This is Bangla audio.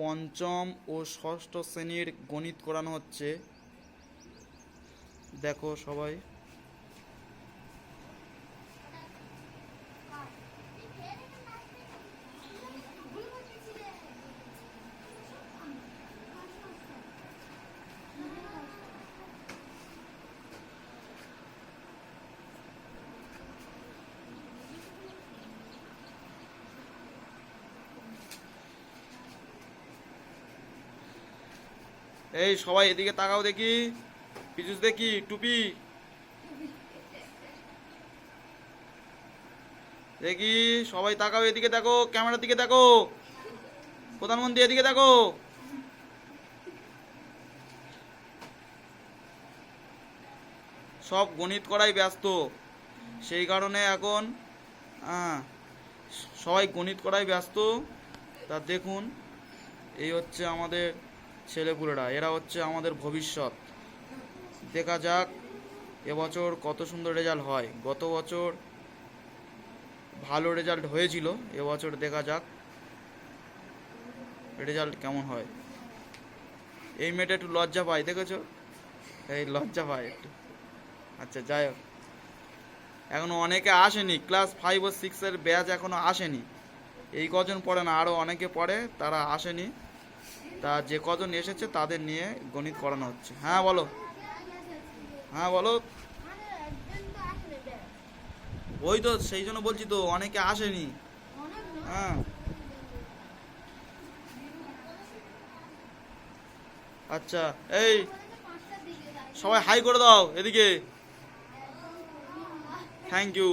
পঞ্চম ও ষষ্ঠ শ্রেণির গণিত করানো হচ্ছে। দেখো সবাই। এই সবাই এদিকে তাকাও দেখি। পিছুস দেখি, টুপি। দেখি, সবাই তাকাও এদিকে দেখো, ক্যামেরার দিকে দেখো। প্রধানমন্ত্রী এদিকে দেখো। সব গণিত করাই ব্যস্ত। সেই কারণে এখন সবাই গণিত করাই ব্যস্ত। তা দেখুন, এই হচ্ছে আমাদের ছেলেপুলেরা, এরা হচ্ছে আমাদের ভবিষ্যৎ। দেখা যাক এবছর কত সুন্দর রেজাল্ট হয়। গত বছর ভালো রেজাল্ট হয়েছিল, এবছর দেখা যাক রেজাল্ট কেমন হয়। এই মেয়েটা একটু লজ্জা পায়, দেখেছ? এই লজ্জা পায় একটু। আচ্ছা যাই হোক। এখনও অনেকে আসেনি, ক্লাস ফাইভ ও সিক্সের ব্যাচ এখনও আসেনি। এই কজন পড়ে না আরও অনেকে পড়ে, তারা আসেনি। তা যে কজন এসেছে তাদের নিয়ে গণিত করানো হচ্ছে। হ্যাঁ বলো। হ্যাঁ বলো। ওই তো, সেই জন্য বলছি তো, অনেকে আসেনি। হ্যাঁ। আচ্ছা এই, সবাই হাই করে দাও, এদিকে। Thank you